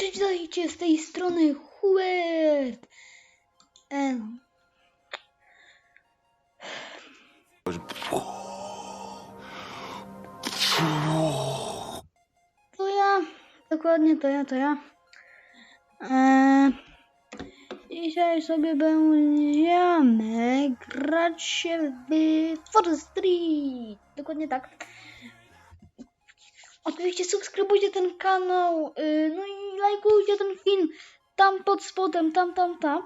Witajcie z tej strony Hubert. Em, To ja, dokładnie to ja, to ja. Dzisiaj sobie będziemy grać się w Forest Street. Dokładnie tak. Oczywiście subskrybujcie ten kanał, yy, no i lajkujcie ten film. Tam pod spodem, tam, tam, tam.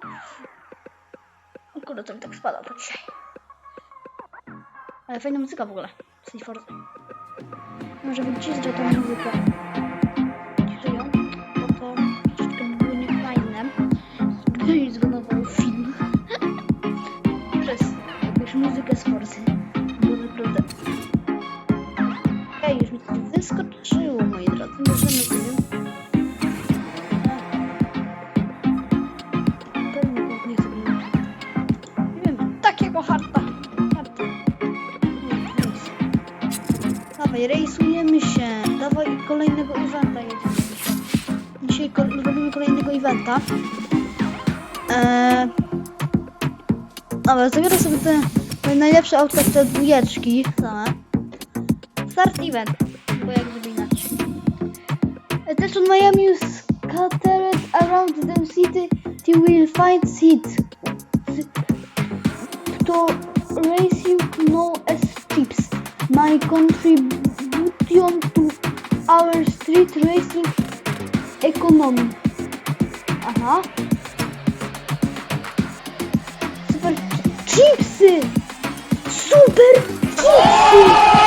O kurde, to mi tak spada to dzisiaj. Ale fajna muzyka w ogóle. z tej Forzy. Może wyciszczę tą muzykę. Ciszę ją, bo to troszeczkę było niefajne. Ktoś zgonował film. Przez jakąś muzykę z Forzy. Było naprawdę Okej, już mi to wyskoczyło, moi drodzy. Możemy sobie... Dawaj, rejsujemy się. Dawaj kolejnego eventa jedziemy dzisiaj. Ko robimy kolejnego eventa. Eee... Dobra, zabiorę sobie te moje najlepsze autka, te dwójeczki same. Start event, bo jak żeby inaczej. Attention Miami is scattered around the city till will find seat. To race you know as tips. My contribution to our street racing economy. Aha. Super chipsy! Super chipsy!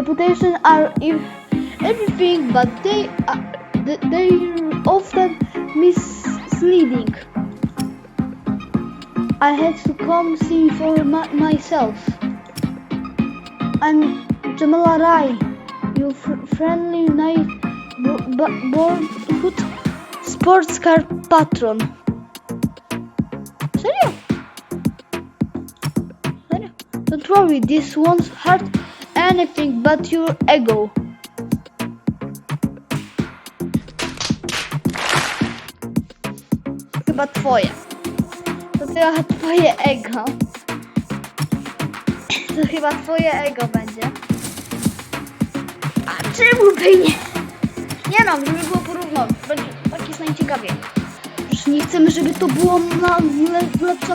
Reputation are everything, but they are, th- they're often misleading. I had to come see for my, myself. I'm Jamala Rai, your fr- friendly night b- b- sports car patron. Serio? Serio? Don't worry, this won't hurt anything but your ego. Chyba twoje. To chyba twoje ego. To chyba twoje ego będzie. A czemu by nie? Nie no, żeby było porówno. Tak jest najciekawiej. Już nie chcemy, żeby to było na lepsza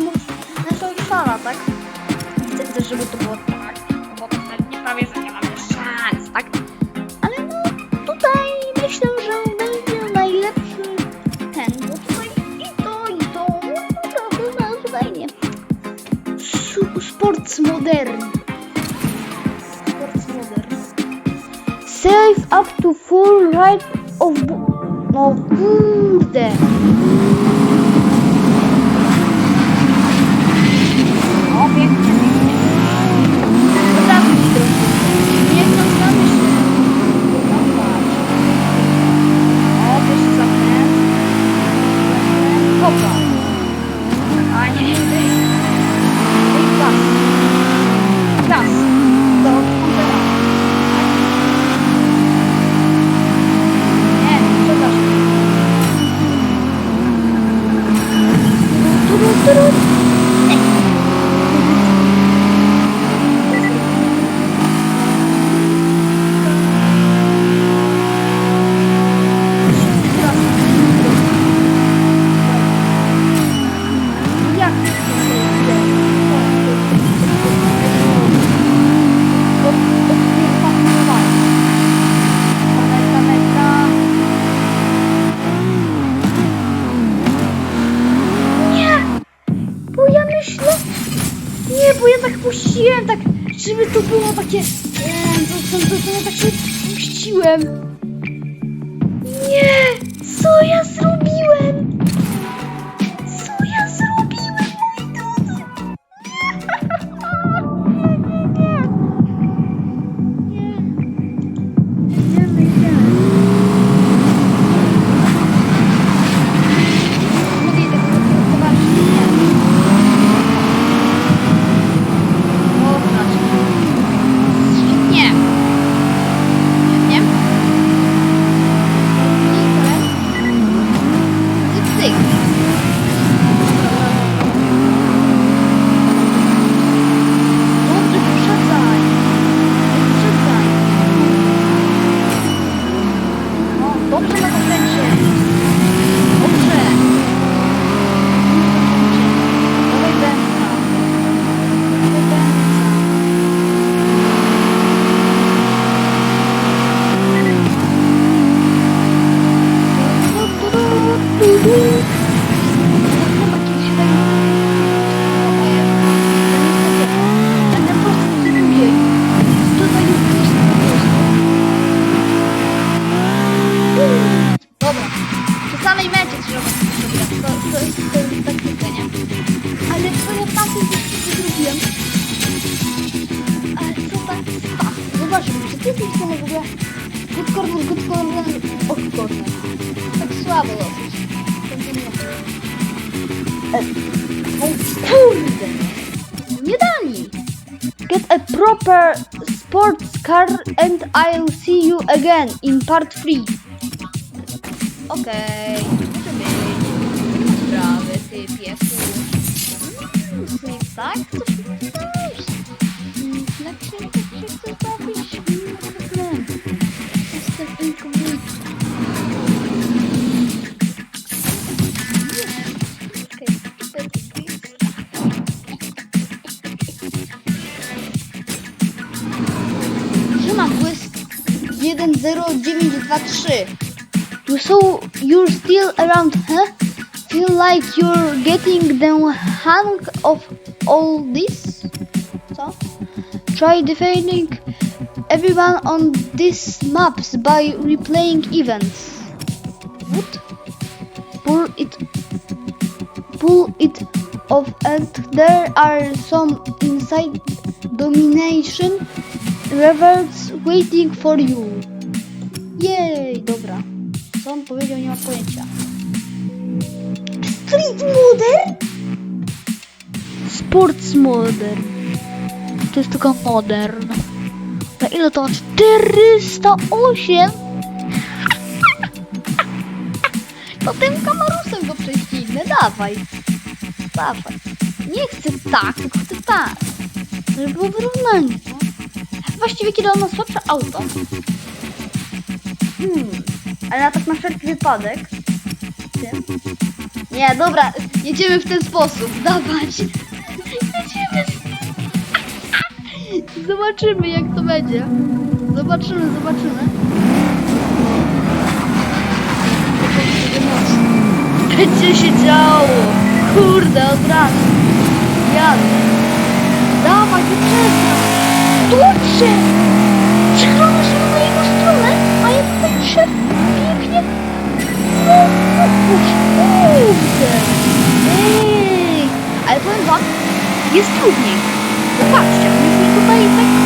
nasza fala, tak? Też, żeby to było tak. Bo right of... No kurde. Takie... Nie, to, to, to, to ja tak puściłem. Get a proper sports car and I'll see you again in part 3. Okej, może być. Nie ma sprawy, ty piesu. Mm, tak? Coś. 10923. You so you're still around, huh? Feel like you're getting the hang of all this? So try defending everyone on these maps by replaying events. What? Pull it pull it off and there are some inside domination rewards waiting for you. Jej, dobra. Co on powiedział, nie ma pojęcia. Street Modern? Sports Modern. To jest tylko modern. Na ile to? 408? To tym kamerusem go prześcignę, dawaj. Dawaj. Nie chcę tak, tylko chcę tak. Żeby było wyrównanie. Właściwie kiedy on ma słabsze auto. Hmm. Ale na tak na wszelki wypadek. Nie, dobra, jedziemy w ten sposób. Dawać. Jedziemy. Zobaczymy jak to będzie. Zobaczymy, zobaczymy. Będzie się działo. Kurde, od razu. Jadę. Dawaj, wyprzedzam. Dobrze. Przechylono się na jego stronę, szedł pięknie. No, no, kurde. Ej. Ale powiem wam, jest trudniej. Zobaczcie, myśmy tutaj tak,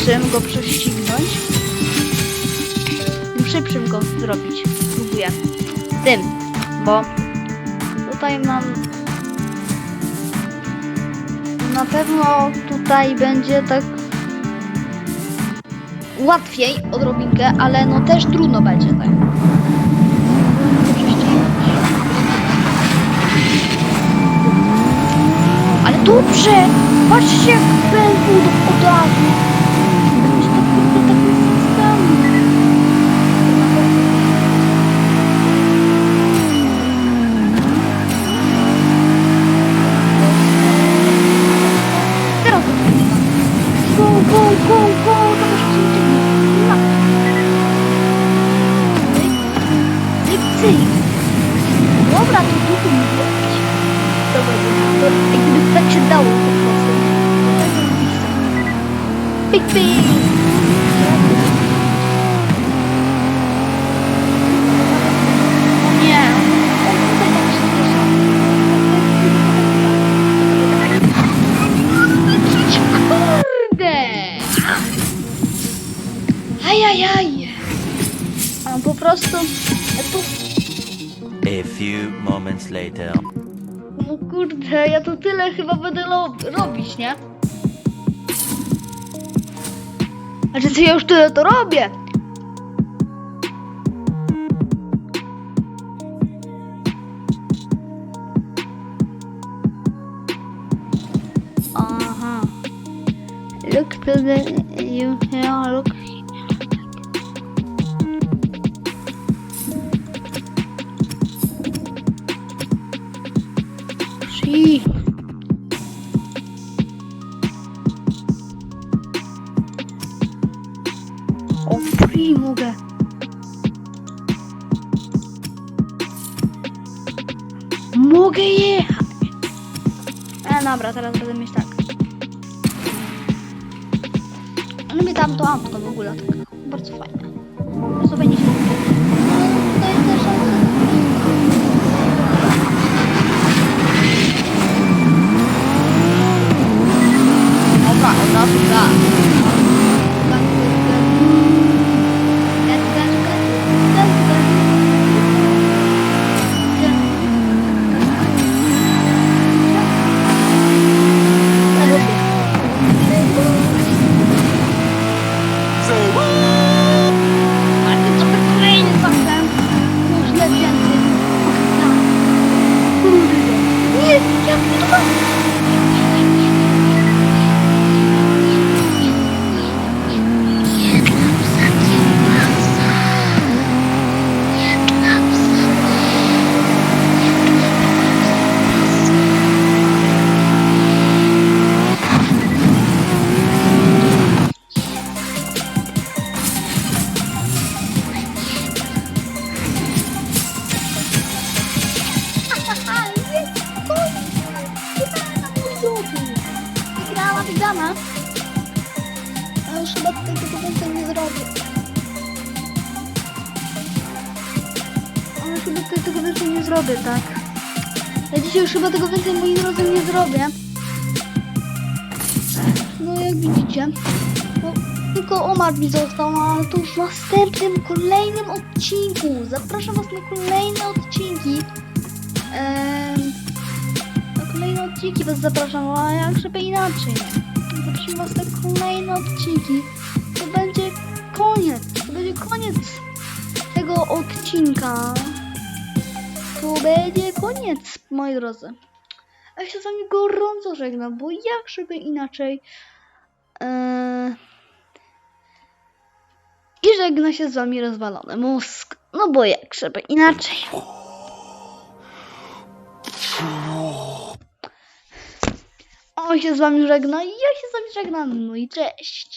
silniejszym go prześcignąć. Tym szybszym go zrobić. Spróbuję. Tym, bo tutaj mam na pewno tutaj będzie tak łatwiej odrobinkę, ale no też trudno będzie tak. Ale dobrze! Patrzcie jak pękł od razu! Ajajaj! A po prostu... A few moments later. No kurde, ja to tyle chyba będę robić, nie? Znaczy, co ja już tyle to robię. Aha. Look to the you here, look. Teraz będę mieć tak. Lubię tam to autko w ogóle, tak bardzo fajne. Bardzo fajnie się No, tutaj też Dobra, od razu da. Ale chyba tutaj tego więcej nie zrobię, tak? Ja dzisiaj już chyba tego więcej moi drodzy nie zrobię. No jak widzicie, no, tylko Omar mi został, no, ale to już w następnym, kolejnym odcinku. Zapraszam was na kolejne odcinki. Na kolejne odcinki was zapraszam, a jak żeby inaczej. Zapraszam was na kolejne odcinki. To będzie koniec. To będzie koniec tego odcinka. To będzie koniec, moi drodzy. A się z wami gorąco żegnam, bo jak żeby inaczej. Eee... I żegna się z wami rozwalony mózg. No bo jak żeby inaczej. On się z wami żegna ja się z wami żegnam. No i cześć.